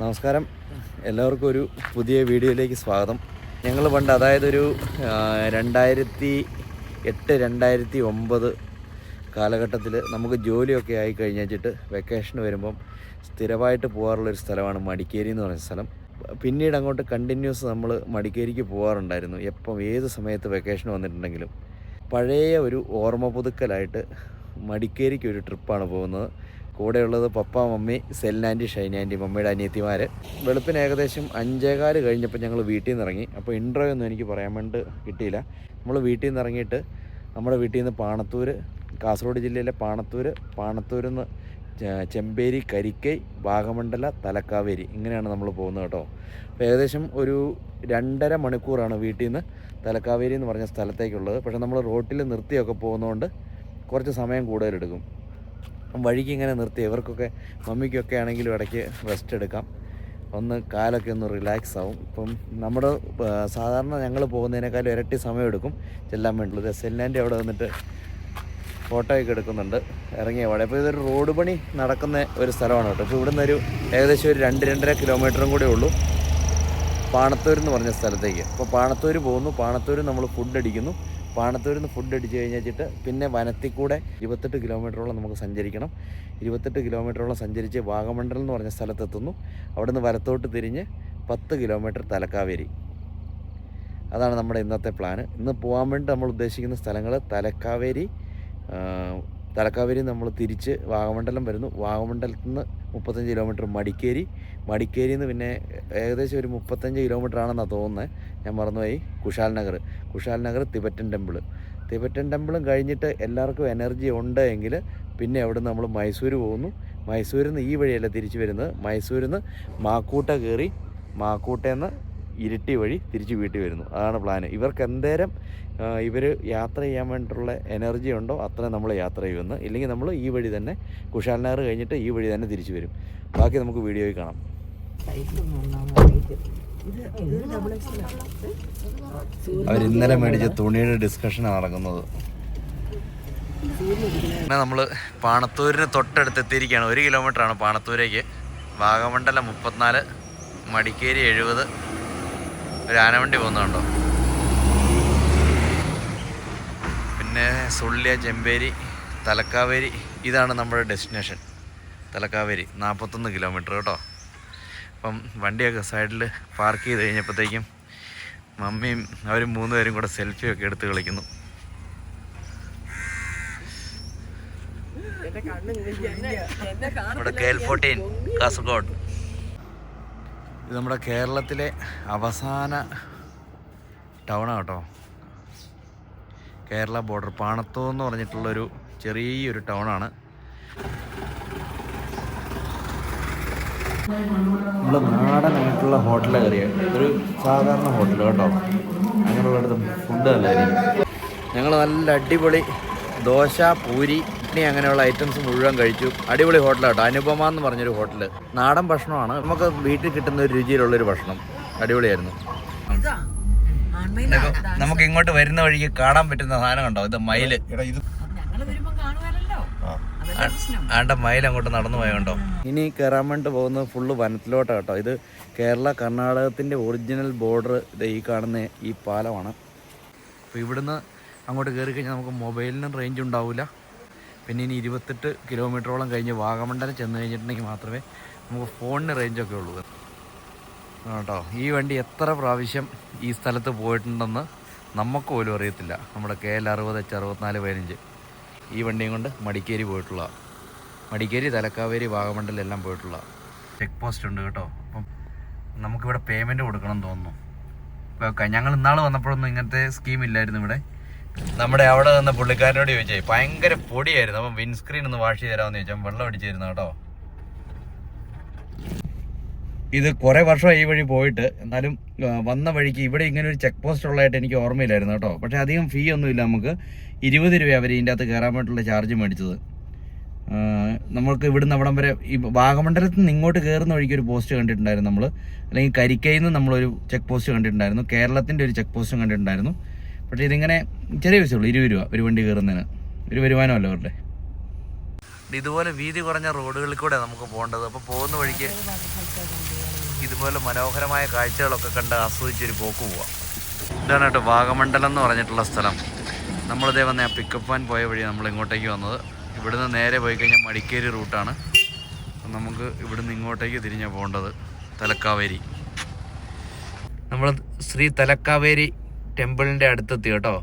നമസ്കാരം. എല്ലാവർക്കും ഒരു പുതിയ വീഡിയോയിലേക്ക് സ്വാഗതം. ഞങ്ങൾ പണ്ട് അതായത് ഒരു രണ്ടായിരത്തി എട്ട് രണ്ടായിരത്തി ഒമ്പത് കാലഘട്ടത്തിൽ നമുക്ക് ജോലിയൊക്കെ ആയി കഴിഞ്ഞിട്ട് വെക്കേഷൻ വരുമ്പം സ്ഥിരമായിട്ട് പോകാറുള്ളൊരു സ്ഥലമാണ് മടിക്കേരി എന്ന് പറയുന്ന സ്ഥലം. പിന്നീട് അങ്ങോട്ട് കണ്ടിന്യൂസ് നമ്മൾ മടിക്കേരിക്ക് പോകാറുണ്ടായിരുന്നു. എപ്പം ഏത് സമയത്ത് വെക്കേഷൻ വന്നിട്ടുണ്ടെങ്കിലും. പഴയ ഒരു ഓർമ്മ പുതുക്കലായിട്ട് മടിക്കേരിക്ക് ഒരു ട്രിപ്പാണ് പോകുന്നത്. കൂടെയുള്ളത് പപ്പ മമ്മി സെല്ലാന്റി ഷൈനാന്റി മമ്മിയുടെ അനിയത്തിമാർ വെളുപ്പിന് ഏകദേശം അഞ്ചേകാൽ കഴിഞ്ഞപ്പോൾ ഞങ്ങൾ വീട്ടിൽ നിന്ന് ഇറങ്ങി. അപ്പോൾ ഇൻട്രോ ഒന്നും എനിക്ക് പറയാൻ വേണ്ടി കിട്ടിയില്ല. നമ്മൾ വീട്ടിൽ നിന്ന് ഇറങ്ങിയിട്ട് നമ്മുടെ വീട്ടിൽ നിന്ന് പാണത്തൂർ കാസർഗോഡ് ജില്ലയിലെ പാണത്തൂർ പാണത്തൂരിൽ നിന്ന് ചെമ്പേരി കരിക്കൈ വാഗമണ്ഡല തലക്കാവേരി ഇങ്ങനെയാണ് നമ്മൾ പോകുന്നത് കേട്ടോ. അപ്പോൾ ഏകദേശം ഒരു രണ്ടര മണിക്കൂറാണ് വീട്ടിൽ നിന്ന് തലക്കാവേരി എന്ന് പറഞ്ഞ സ്ഥലത്തേക്കുള്ളത്. പക്ഷേ നമ്മൾ റോട്ടിൽ നിർത്തിയൊക്കെ പോകുന്നതുകൊണ്ട് കുറച്ച് സമയം കൂടുതലെടുക്കും വഴിക്ക് ഇങ്ങനെ നിർത്തി. ഇവർക്കൊക്കെ മമ്മിക്കൊക്കെ ആണെങ്കിലും ഇടയ്ക്ക് റെസ്റ്റ് എടുക്കാം. ഒന്ന് കാലൊക്കെ ഒന്ന് റിലാക്സ് ആവും. ഇപ്പം നമ്മുടെ സാധാരണ ഞങ്ങൾ പോകുന്നതിനേക്കാളും ഇരട്ടി സമയം എടുക്കും ചെല്ലാൻ വേണ്ടിയുള്ളത്. സെല്ലാന്റെ അവിടെ വന്നിട്ട് ഫോട്ടോയൊക്കെ എടുക്കുന്നുണ്ട്. ഇറങ്ങിയ പാടെ. അപ്പോൾ ഇതൊരു റോഡ് പണി നടക്കുന്ന ഒരു സ്ഥലമാണ് കേട്ടോ. അപ്പോൾ ഇവിടുന്ന് ഒരു ഏകദേശം ഒരു രണ്ട് രണ്ടര കിലോമീറ്ററും കൂടെ ഉള്ളൂ. പാണത്തൂർ എന്ന് പറഞ്ഞ സ്ഥലത്തേക്ക്. അപ്പോൾ പാണത്തൂർ പോകുന്നു. പാണത്തൂർ നമ്മൾ ഫുഡ് അടിക്കുന്നു. പാണത്തൂരിൽ നിന്ന് ഫുഡ് അടിച്ച് കഴിഞ്ഞിട്ട് പിന്നെ വനത്തിൽ കൂടെ ഇരുപത്തെട്ട് കിലോമീറ്ററോളം നമുക്ക് സഞ്ചരിക്കണം. ഇരുപത്തെട്ട് കിലോമീറ്ററോളം സഞ്ചരിച്ച് വാഗമണ്ഡലം എന്ന് പറഞ്ഞ സ്ഥലത്തെത്തുന്നു. അവിടുന്ന് വലത്തോട്ട് തിരിഞ്ഞ് പത്ത് കിലോമീറ്റർ തലക്കാവേരി. അതാണ് നമ്മുടെ ഇന്നത്തെ പ്ലാന് ഇന്ന് പോകാൻ വേണ്ടി നമ്മൾ ഉദ്ദേശിക്കുന്ന സ്ഥലങ്ങൾ തലക്കാവേരി തലക്കാവേരി നമ്മൾ തിരിച്ച് വാഗമണ്ഡലം വരുന്നു. വാഗമണ്ഡലത്തിൽ നിന്ന് മുപ്പത്തഞ്ച് കിലോമീറ്റർ മടിക്കേരി. മടിക്കേരിയിൽ നിന്ന് പിന്നെ ഏകദേശം ഒരു മുപ്പത്തഞ്ച് കിലോമീറ്റർ ആണെന്നാണ് തോന്നുന്നത് ഞാൻ മറന്നുപോയി. Kushal Nagar. Kushal Nagar Tibetan temple Tibetan ടെമ്പിളും കഴിഞ്ഞിട്ട് എല്ലാവർക്കും എനർജി ഉണ്ട് എങ്കിൽ പിന്നെ അവിടുന്ന് നമ്മൾ മൈസൂർ പോകുന്നു. മൈസൂരിൽ നിന്ന് ഈ വഴിയല്ല തിരിച്ചു വരുന്നത്? മൈസൂരിൽ നിന്ന് മാക്കൂട്ട കയറി മാക്കൂട്ടയിൽ നിന്ന് ഇരിട്ടി വഴി തിരിച്ച് വീട്ടിൽ വരുന്നു. അതാണ് പ്ലാൻ ഇവർക്ക് എന്തേരം ഇവർ യാത്ര ചെയ്യാൻ വേണ്ടിയിട്ടുള്ള എനർജി ഉണ്ടോ അത്രയും നമ്മൾ യാത്ര ചെയ്യുമെന്ന് ഇല്ലെങ്കിൽ നമ്മൾ ഈ വഴി തന്നെ കുശാൽനാഗർ കഴിഞ്ഞിട്ട് ഈ വഴി തന്നെ തിരിച്ചു വരും. ബാക്കി നമുക്ക് വീഡിയോയിൽ കാണാം. അവർ ഇന്നലെ മേടിച്ച തുണിയുടെ ഡിസ്കഷനാണ് നടക്കുന്നത്. പിന്നെ നമ്മൾ പാണത്തൂരിന് തൊട്ടടുത്ത് എത്തിയിരിക്കുകയാണ്. ഒരു കിലോമീറ്ററാണ് പാണത്തൂരേക്ക്. വാഗമണ്ഡലം മുപ്പത്തിനാല് മടിക്കേരി എഴുപത് ഒരു ആനവണ്ടി പോകുന്നുണ്ടോ? പിന്നെ സുള്ളിയ ചെമ്പേരി തലക്കാവേരി ഇതാണ് നമ്മുടെ ഡെസ്റ്റിനേഷൻ. തലക്കാവേരി നാൽപ്പത്തൊന്ന് കിലോമീറ്റർ കേട്ടോ. അപ്പം വണ്ടിയൊക്കെ സൈഡിൽ പാർക്ക് ചെയ്ത് കഴിഞ്ഞപ്പോഴത്തേക്കും മമ്മിയും അവരും മൂന്ന് പേരും കൂടെ സെൽഫിയൊക്കെ എടുത്ത് കളിക്കുന്നു. ഇവിടെ കെ എൽ ഫോർട്ടീൻ കാസർഗോഡ്. ഇത് നമ്മുടെ കേരളത്തിലെ അവസാന ടൗണാണ് കേട്ടോ. കേരള ബോർഡർ പാണത്തോ എന്ന് പറഞ്ഞിട്ടുള്ളൊരു ചെറിയൊരു ടൗണാണ്. നമ്മൾ നാടനായിട്ടുള്ള ഹോട്ടലിൽ കയറിയ. ഒരു സാധാരണ ഹോട്ടൽ കേട്ടോ. അങ്ങനെയുള്ളിടത്ത് ഫുഡ് നല്ലതായിരിക്കും ഞങ്ങൾ നല്ല അടിപൊളി ദോശ പൂരി ഇഡ്ഡലി അങ്ങനെയുള്ള ഐറ്റംസ് മുഴുവൻ കഴിച്ചു. അടിപൊളി ഹോട്ടലാട്ടോ അനുപമ എന്ന് പറഞ്ഞൊരു ഹോട്ടൽ നാടൻ ഭക്ഷണമാണ്. നമുക്ക് വീട്ടിൽ കിട്ടുന്ന ഒരു രുചിയിലുള്ളൊരു ഭക്ഷണം. അടിപൊളിയായിരുന്നു. നമുക്ക് ഇങ്ങോട്ട് വരുന്ന വഴിക്ക് കാണാൻ പറ്റുന്ന സാധനം കണ്ടോ? ഇത് മയിൽ. ആണ്ട മയിൽ അങ്ങോട്ട് നടന്നു പോയോണ്ടോ ഇനി കയറാൻ വേണ്ടി പോകുന്നത് ഫുള്ള് വനത്തിലോട്ടാണ് കേട്ടോ. ഇത് കേരള കർണാടകത്തിന്റെ ഒറിജിനൽ ബോർഡർ ഇത് ഈ കാണുന്ന ഈ പാലമാണ്. അപ്പോൾ ഇവിടുന്ന് അങ്ങോട്ട് കയറി കഴിഞ്ഞാൽ നമുക്ക് മൊബൈലിനും റേഞ്ച് ഉണ്ടാവില്ല പിന്നെ ഇനി ഇരുപത്തെട്ട് കിലോമീറ്ററോളം കഴിഞ്ഞ് വാഗമണ്ഡലം ചെന്ന് കഴിഞ്ഞിട്ടുണ്ടെങ്കിൽ മാത്രമേ നമുക്ക് ഫോണിന് റേഞ്ചൊക്കെ ഉള്ളൂ. കേട്ടോ. ഈ വണ്ടി എത്ര പ്രാവശ്യം ഈ സ്ഥലത്ത് പോയിട്ടുണ്ടെന്ന് നമുക്ക് പോലും അറിയത്തില്ല. നമ്മുടെ കെ എൽ അറുപത് എച്ച് അറുപത്തിനാല് പതിനഞ്ച്. ഈ വണ്ടിയും കൊണ്ട് മടിക്കേരി പോയിട്ടുള്ള മടിക്കേരി തലക്കാവേരി വാഗമണ്ഡലം എല്ലാം പോയിട്ടുള്ള ചെക്ക് പോസ്റ്റ് ഉണ്ട് കേട്ടോ. അപ്പം നമുക്കിവിടെ പേയ്മെന്റ് കൊടുക്കണം എന്ന് തോന്നുന്നു. ഇപ്പോൾ ഞങ്ങൾ ഇന്നാൾ വന്നപ്പോഴൊന്നും ഇങ്ങനത്തെ സ്കീം ഇല്ലായിരുന്നു ഇവിടെ. നമ്മുടെ അവിടെ നിന്ന് പുള്ളിക്കാരനോട് ചോദിച്ചേ ഭയങ്കര പൊടിയായിരുന്നു. അപ്പം വിൻസ്ക്രീൻ ഒന്ന് വാഷ് ചെയ്ത് തരാമെന്ന് ചോദിച്ചാൽ വെള്ളം അടിച്ചിരുന്നു കേട്ടോ. ഇത് കുറേ വർഷം ഈ വഴി പോയിട്ട് എന്നാലും വന്ന വഴിക്ക് ഇവിടെ ഇങ്ങനെ ഒരു ചെക്ക് പോസ്റ്റ് ഉള്ളതായിട്ട് എനിക്ക് ഓർമ്മയില്ലായിരുന്നു കേട്ടോ. പക്ഷേ അധികം ഫീ ഒന്നുമില്ല നമുക്ക്. ഇരുപത് രൂപ അവർ ഇതിന്റെ അകത്ത് കയറാൻ വേണ്ടിയിട്ടുള്ള ചാർജ് മേടിച്ചത് നമ്മൾക്ക് ഇവിടുന്ന് അവിടം വരെ ഈ വാഗമണ്ഡലത്തിൽ നിന്ന് ഇങ്ങോട്ട് കയറുന്ന വഴിക്ക് ഒരു പോസ്റ്റ് കണ്ടിട്ടുണ്ടായിരുന്നു നമ്മൾ അല്ലെങ്കിൽ കരിക്കയിൽ നിന്ന് നമ്മളൊരു ചെക്ക് പോസ്റ്റ് കണ്ടിട്ടുണ്ടായിരുന്നു. കേരളത്തിന്റെ ഒരു ചെക്ക് പോസ്റ്റും കണ്ടിട്ടുണ്ടായിരുന്നു. പക്ഷേ ഇതിങ്ങനെ ചെറിയ പൈസ ഇരുപത് രൂപ ഒരു വണ്ടി കയറുന്നതിന്. ഒരു വരുമാനമല്ല അവരുടെ. ഇതുപോലെ വീതി കുറഞ്ഞ റോഡുകളിൽ കൂടെ നമുക്ക് പോകേണ്ടത്. അപ്പോൾ പോകുന്ന വഴിക്ക് ഇതുപോലെ മനോഹരമായ കാഴ്ചകളൊക്കെ കണ്ട് ആസ്വദിച്ചൊരു പോക്ക് പോവാം. ഇതാണ് കേട്ടോ വാഗമണ്ഡലം എന്ന് പറഞ്ഞിട്ടുള്ള സ്ഥലം. നമ്മളിതേ വന്ന ആ പിക്കപ്പ് വാൻ പോയ വഴി നമ്മൾ ഇങ്ങോട്ടേക്ക് വന്നത്. ഇവിടുന്ന് നേരെ പോയി കഴിഞ്ഞാൽ മടിക്കേരി റൂട്ടാണ് നമുക്ക് ഇവിടുന്ന് ഇങ്ങോട്ടേക്ക് തിരിഞ്ഞാൽ പോകേണ്ടത്. തലക്കാവേരി. നമ്മൾ ശ്രീ തലക്കാവേരി ടെമ്പിളിന്റെ അടുത്തെത്തി കേട്ടോ.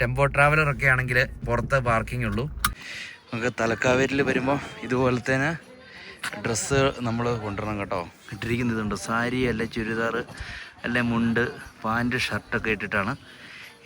ടെമ്പോ ട്രാവലറൊക്കെ ആണെങ്കിൽ പുറത്ത് പാർക്കിംഗ് ഉള്ളൂ. നമുക്ക് തലക്കാവേരിൽ വരുമ്പോൾ ഇതുപോലെ തന്നെ ഡ്രസ്സ് നമ്മൾ കൊണ്ടുവരണം കേട്ടോ. ഇട്ടിരിക്കുന്ന ഇതുണ്ട് സാരി അല്ലെ ചുരിദാർ അല്ലെ മുണ്ട് പാന്റ് ഷർട്ടൊക്കെ ഇട്ടിട്ടാണ്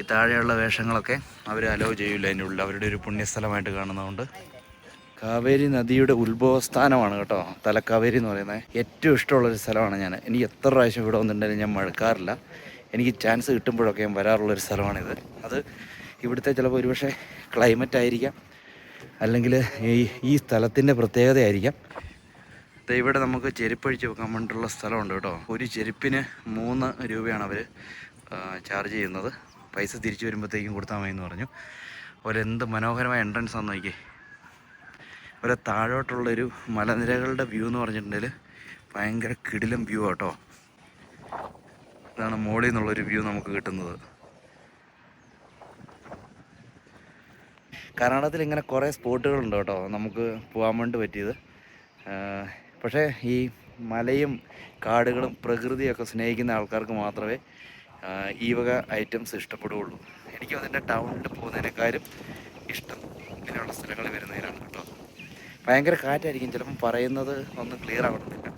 ഈ താഴെയുള്ള വേഷങ്ങളൊക്കെ അവർ അലോ ചെയ്യില്ല അതിന്റെ ഉള്ളിൽ. അവരുടെ ഒരു പുണ്യസ്ഥലമായിട്ട് കാണുന്നതുകൊണ്ട്. കാവേരി നദിയുടെ ഉത്ഭവസ്ഥാനമാണ് കേട്ടോ. തലക്കാവേരി എന്ന് പറയുന്നത്. ഏറ്റവും ഇഷ്ടമുള്ളൊരു സ്ഥലമാണ് ഞാൻ. എനിക്ക് എത്ര പ്രാവശ്യം ഇവിടെ വന്നിട്ടുണ്ടെങ്കിലും ഞാൻ മഴക്കാറില്ല എനിക്ക് ചാൻസ് കിട്ടുമ്പോഴൊക്കെ ഞാൻ വരാറുള്ളൊരു സ്ഥലമാണിത്. അത് ഇവിടുത്തെ ചിലപ്പോൾ ഒരുപക്ഷെ ക്ലൈമറ്റ് ആയിരിക്കാം. അല്ലെങ്കിൽ ഈ ഈ സ്ഥലത്തിന്റെ പ്രത്യേകതയായിരിക്കാം. ഇവിടെ നമുക്ക് ചെരുപ്പഴിച്ച് വെക്കാൻ വേണ്ടിയിട്ടുള്ള സ്ഥലമുണ്ട് കേട്ടോ. ഒരു ചെരുപ്പിന് മൂന്ന് രൂപയാണ് അവർ ചാർജ് ചെയ്യുന്നത്. പൈസ തിരിച്ചു വരുമ്പോഴത്തേക്കും കൊടുത്താൽ മതി എന്ന് പറഞ്ഞു. ഒരെന്ത് മനോഹരമായ എൻട്രൻസ് ആണെന്ന് നോക്കിയേ. ഒരു താഴോട്ടുള്ളൊരു മലനിരകളുടെ വ്യൂ എന്ന് പറഞ്ഞിട്ടുണ്ടെങ്കിൽ ഭയങ്കര കിടിലം വ്യൂ ആട്ടോ ഇതാണ് മോളിൽ നിന്നുള്ളൊരു വ്യൂ നമുക്ക് കിട്ടുന്നത്. കർണാടകത്തിൽ ഇങ്ങനെ കുറേ സ്പോട്ടുകളുണ്ട് കേട്ടോ. നമുക്ക് പോകാൻ വേണ്ടി പറ്റിയത്. പക്ഷേ ഈ മലയും കാടുകളും പ്രകൃതിയൊക്കെ സ്നേഹിക്കുന്ന ആൾക്കാർക്ക് മാത്രമേ ഈ വക ഐറ്റംസ് ഇഷ്ടപ്പെടുകയുള്ളൂ. എനിക്ക് അതിന്റെ ടൗണിൽ പോകുന്നതിനേക്കാളും ഇഷ്ടം ഇങ്ങനെയുള്ള സ്ഥലങ്ങളിൽ വരുന്നതിനാണ് കേട്ടോ. ഭയങ്കര കാറ്റായിരിക്കും. ചിലപ്പം പറയുന്നത് ഒന്നും ക്ലിയർ ആവണമെന്നില്ല.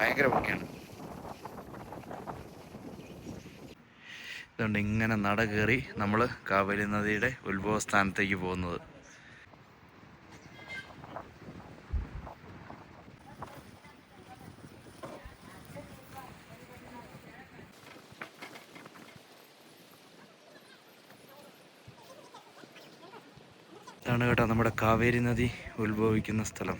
ഭയങ്കര ഭംഗിയാണ്. ഇതുകൊണ്ട് ഇങ്ങനെ നട കയറി നമ്മൾ കാവേരി നദിയുടെ ഉത്ഭവ സ്ഥാനത്തേക്ക് പോകുന്നത്. ഇതാണ് കേട്ടോ നമ്മുടെ കാവേരി നദി ഉത്ഭവിക്കുന്ന സ്ഥലം.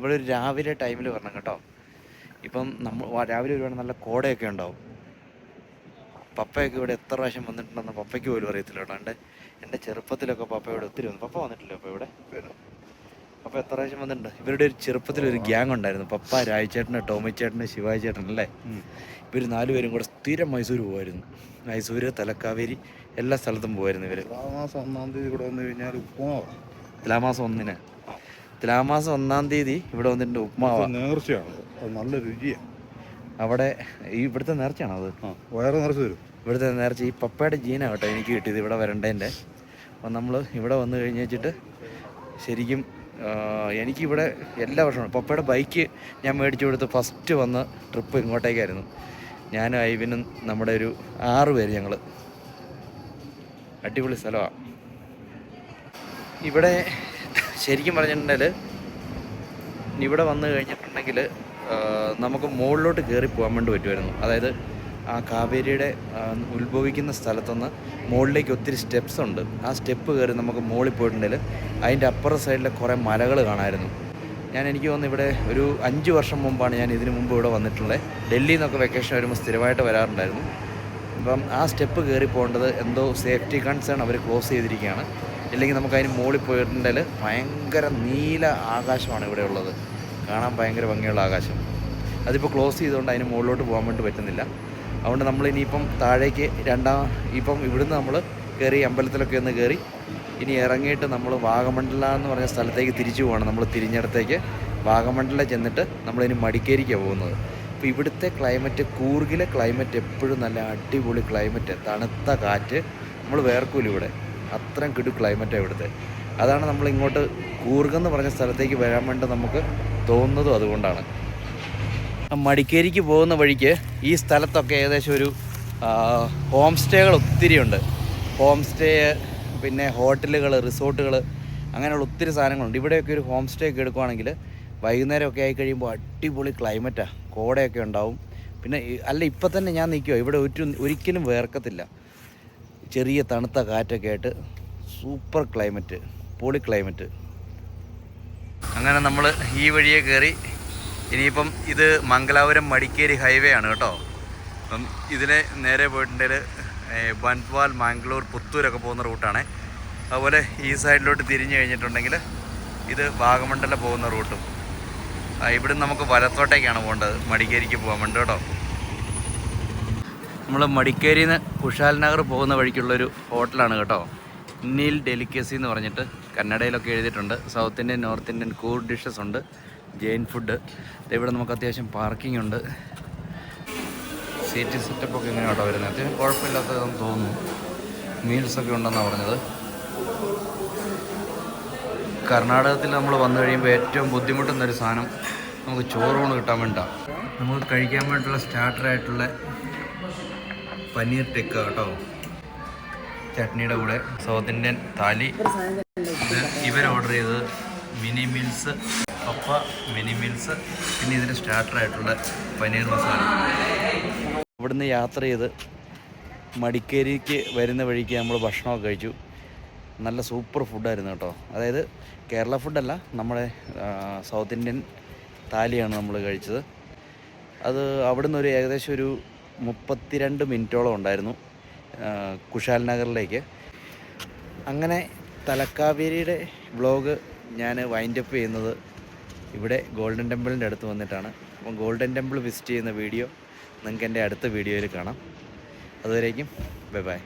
ഇവിടെ ഒരു രാവിലെ ടൈമിൽ വരണം കേട്ടോ. ഇപ്പം നമ്മൾ രാവിലെ ഒരുപാട് നല്ല കോടയൊക്കെ ഉണ്ടാവും. പപ്പയൊക്കെ ഇവിടെ എത്ര പ്രാവശ്യം വന്നിട്ടുണ്ടെന്ന് പപ്പയ്ക്ക് പോലും അറിയത്തില്ല കേട്ടോ. എന്റെ എന്റെ ചെറുപ്പത്തിലൊക്കെ പപ്പ ഇവിടെ ഒത്തിരി വന്നു. പപ്പ വന്നിട്ടില്ല അപ്പോൾ ഇവിടെ? പപ്പ എത്ര പ്രാവശ്യം വന്നിട്ടുണ്ട്? ഇവരുടെ ഒരു ചെറുപ്പത്തിൽ ഒരു ഗ്യാങ് ഉണ്ടായിരുന്നു. പപ്പ രാജചേട്ടന് ടോമി ചേട്ടന് ശിവാജി ചേട്ടൻ അല്ലേ? ഇവർ നാലുപേരും കൂടെ സ്ഥിരം മൈസൂർ പോകുമായിരുന്നു മൈസൂർ തലക്കാവേരി എല്ലാ സ്ഥലത്തും പോകുമായിരുന്നു ഇവർ മാസം ഒന്നാം തീയതി ഇവിടെ വന്നു കഴിഞ്ഞാൽ തുലാമാസം ഒന്നിന്. തുലാമാസം ഒന്നാം തീയതി ഇവിടെ വന്നിട്ടുണ്ട് ഉപ്മാവ. നേർച്ചയാണ്. അത് നല്ല രുചിയാണ്. അവിടെ ഈ ഇവിടുത്തെ നേർച്ചയാണോ അത്? വേറെ വയറ് വരും തരും. ഇവിടുത്തെ നേർച്ച ഈ പപ്പയുടെ ജീനാവട്ടെ കേട്ടോ എനിക്ക് കിട്ടിയത് ഇവിടെ വരണ്ടതിന്റെ അപ്പം നമ്മൾ ഇവിടെ വന്നു കഴിഞ്ഞ് വെച്ചിട്ട് ശരിക്കും എനിക്കിവിടെ എല്ലാ വർഷവും പപ്പയുടെ ബൈക്ക് ഞാൻ മേടിച്ചു കൊടുത്ത് ഫസ്റ്റ് വന്ന ട്രിപ്പ് ഇങ്ങോട്ടേക്കായിരുന്നു. ഞാനും ഐവിനും നമ്മുടെ ഒരു ആറ് പേര് ഞങ്ങൾ അടിപൊളി സ്ഥലമാണ് ഇവിടെ ശരിക്കും പറഞ്ഞിട്ടുണ്ടെങ്കിൽ ഇവിടെ വന്നു കഴിഞ്ഞിട്ടുണ്ടെങ്കിൽ നമുക്ക് മുകളിലോട്ട് കയറി പോകാൻ വേണ്ടി പറ്റുമായിരുന്നു. അതായത് ആ കാവേരിയുടെ ഉത്ഭവിക്കുന്ന സ്ഥലത്തുനിന്ന് മുകളിലേക്ക് ഒത്തിരി സ്റ്റെപ്സ് ഉണ്ട്. ആ സ്റ്റെപ്പ് കയറി നമുക്ക് മുകളിൽ പോയിട്ടുണ്ടെങ്കിൽ അതിന്റെ അപ്പുറ സൈഡിലെ കുറേ മലകൾ കാണാമായിരുന്നു ഞാൻ എനിക്ക് തോന്നുന്നു ഇവിടെ ഒരു അഞ്ച് വർഷം മുമ്പാണ് ഞാൻ ഇതിനു മുമ്പ് ഇവിടെ വന്നിട്ടുള്ളത്. ഡൽഹിയിൽ നിന്നൊക്കെ വെക്കേഷൻ വരുമ്പോൾ സ്ഥിരമായിട്ട് വരാറുണ്ടായിരുന്നു. അപ്പം ആ സ്റ്റെപ്പ് കയറി പോകേണ്ടത് എന്തോ സേഫ്റ്റി കൺസേൺ അവർ ക്ലോസ് ചെയ്തിരിക്കുകയാണ്. ഇല്ലെങ്കിൽ നമുക്ക് അതിന് മുകളിൽ പോയിട്ടുണ്ടെങ്കിൽ ഭയങ്കര നീല ആകാശമാണ് ഇവിടെ ഉള്ളത്. കാണാൻ ഭയങ്കര ഭംഗിയുള്ള ആകാശം. അതിപ്പോൾ ക്ലോസ് ചെയ്തുകൊണ്ട് അതിന് മുകളിലോട്ട് പോകാൻ വേണ്ടി പറ്റുന്നില്ല. അതുകൊണ്ട് നമ്മൾ ഇനിയിപ്പം താഴേക്ക് രണ്ടാം ഇപ്പം ഇവിടുന്ന് നമ്മൾ കയറി അമ്പലത്തിലൊക്കെ ഒന്ന് കയറി ഇനി ഇറങ്ങിയിട്ട് നമ്മൾ വാഗമണ്ഡല എന്ന് പറഞ്ഞ സ്ഥലത്തേക്ക് തിരിച്ചു പോകണം. നമ്മൾ തിരിഞ്ഞിടത്തേക്ക് വാഗമണ്ഡല ചെന്നിട്ട് നമ്മളിനി മടിക്കേരിക്കാണ് പോകുന്നത്. അപ്പോൾ ഇവിടുത്തെ ക്ലൈമറ്റ് കൂർഗിലെ ക്ലൈമറ്റ് എപ്പോഴും നല്ല അടിപൊളി ക്ലൈമറ്റ് തണുത്ത കാറ്റ്. നമ്മൾ വേർക്കൂല ഇവിടെ. അത്രയും കിടു ക്ലൈമറ്റാണ് ഇവിടുത്തെ. അതാണ് നമ്മൾ ഇങ്ങോട്ട് കൂർഗ് എന്ന് പറഞ്ഞ സ്ഥലത്തേക്ക് വരാൻ വേണ്ടി നമുക്ക് തോന്നുന്നതും അതുകൊണ്ടാണ്. മടിക്കേരിക്ക് പോകുന്ന വഴിക്ക് ഈ സ്ഥലത്തൊക്കെ ഏകദേശം ഒരു ഹോം സ്റ്റേകൾ ഒത്തിരി ഉണ്ട്. ഹോം സ്റ്റേ പിന്നെ ഹോട്ടലുകൾ റിസോർട്ടുകൾ അങ്ങനെയുള്ള ഒത്തിരി സാധനങ്ങളുണ്ട്. ഇവിടെയൊക്കെ ഒരു ഹോം സ്റ്റേ ഒക്കെ എടുക്കുവാണെങ്കിൽ വൈകുന്നേരമൊക്കെ ആയി കഴിയുമ്പോൾ അടിപൊളി ക്ലൈമറ്റാണ് കോടയൊക്കെ ഉണ്ടാവും. പിന്നെ അല്ല ഇപ്പം തന്നെ ഞാൻ നിൽക്കുമോ ഇവിടെ ഒരു ഒരിക്കലും വേർക്കത്തില്ല. ചെറിയ തണുത്ത കാറ്റൊക്കെ ആയിട്ട് സൂപ്പർ ക്ലൈമറ്റ് പോളി ക്ലൈമറ്റ്. അങ്ങനെ നമ്മൾ ഈ വഴിയെ കയറി ഇനിയിപ്പം ഇത് മംഗലാപുരം മടിക്കേരി ഹൈവേ ആണ് കേട്ടോ. അപ്പം ഇതിലെ നേരെ പോയിട്ടുണ്ടെങ്കിൽ ബൻവാൽ മാംഗ്ലൂർ പുത്തൂരൊക്കെ പോകുന്ന റൂട്ടാണ്. അതുപോലെ ഈ സൈഡിലോട്ട് തിരിഞ്ഞു കഴിഞ്ഞിട്ടുണ്ടെങ്കിൽ ഇത് വാഗമണ്ഡലം പോകുന്ന റൂട്ടും. ഇവിടെ നമുക്ക് വലത്തോട്ടേക്കാണ് പോകേണ്ടത്. മടിക്കേരിക്ക് പോകാൻ വേണ്ടി കേട്ടോ. നമ്മൾ മടിക്കേരിയിൽ നിന്ന് കുഷാൽ നഗർ പോകുന്ന വഴിക്കുള്ളൊരു ഹോട്ടലാണ് കേട്ടോ. നീൽ ഡെലിക്കസി എന്ന് പറഞ്ഞിട്ട് കന്നഡയിലൊക്കെ എഴുതിയിട്ടുണ്ട്. South Indian north Indian cool dishes ഉണ്ട്. ജെയിൻ ഫുഡ്. ഇവിടെ നമുക്ക് അത്യാവശ്യം പാർക്കിംഗ് ഉണ്ട്. സീറ്റ് സെറ്റപ്പ് ഒക്കെ ഇങ്ങനെ കേട്ടോ വരുന്നത്. അത്യാവശ്യം കുഴപ്പമില്ലാത്തതെന്ന് തോന്നുന്നു. മീൽസൊക്കെ ഉണ്ടെന്നാണ് പറഞ്ഞത്. കർണാടകത്തിൽ നമ്മൾ വന്നു കഴിയുമ്പോൾ ഏറ്റവും ബുദ്ധിമുട്ടുന്നൊരു സാധനം നമുക്ക് ചോറൂണ് കിട്ടാൻ വേണ്ട നമുക്ക് കഴിക്കാൻ വേണ്ടിയിട്ടുള്ള സ്റ്റാർട്ടറായിട്ടുള്ള പനീർ ടിക്ക കേട്ടോ. ചട്നിയുടെ കൂടെ സൗത്ത് ഇന്ത്യൻ താലി. ഇത് ഇവർ ഓർഡർ ചെയ്തത് മിനി മീൽസ് പപ്പ മിനി മീൽസ് പിന്നെ ഇതിന് സ്റ്റാർട്ടറായിട്ടുള്ള പനീർ മസാല. ഇവിടുന്ന് യാത്ര ചെയ്ത് മടിക്കേരിക്ക് വരുന്ന വഴിക്ക് നമ്മൾ ഭക്ഷണമൊക്കെ കഴിച്ചു. നല്ല സൂപ്പർ ഫുഡായിരുന്നു കേട്ടോ. അതായത് കേരള ഫുഡല്ല നമ്മുടെ സൗത്ത് ഇന്ത്യൻ താലിയാണ് നമ്മൾ കഴിച്ചത്. അത് അവിടുന്ന് ഒരു ഏകദേശം ഒരു മുപ്പത്തിരണ്ട് മിനിറ്റോളം ഉണ്ടായിരുന്നു കുശാൽ നഗറിലേക്ക്. അങ്ങനെ തലക്കാവേരിയുടെ വ്ളോഗ് ഞാൻ വൈൻഡപ്പ് ചെയ്യുന്നത് ഇവിടെ ഗോൾഡൻ ടെമ്പിളിന്റെ അടുത്ത് വന്നിട്ടാണ്. അപ്പം ഗോൾഡൻ ടെമ്പിൾ വിസിറ്റ് ചെയ്യുന്ന വീഡിയോ നിങ്ങൾക്ക് എന്റെ അടുത്ത വീഡിയോയിൽ കാണാം. അതുവരേക്കും ബൈ ബൈ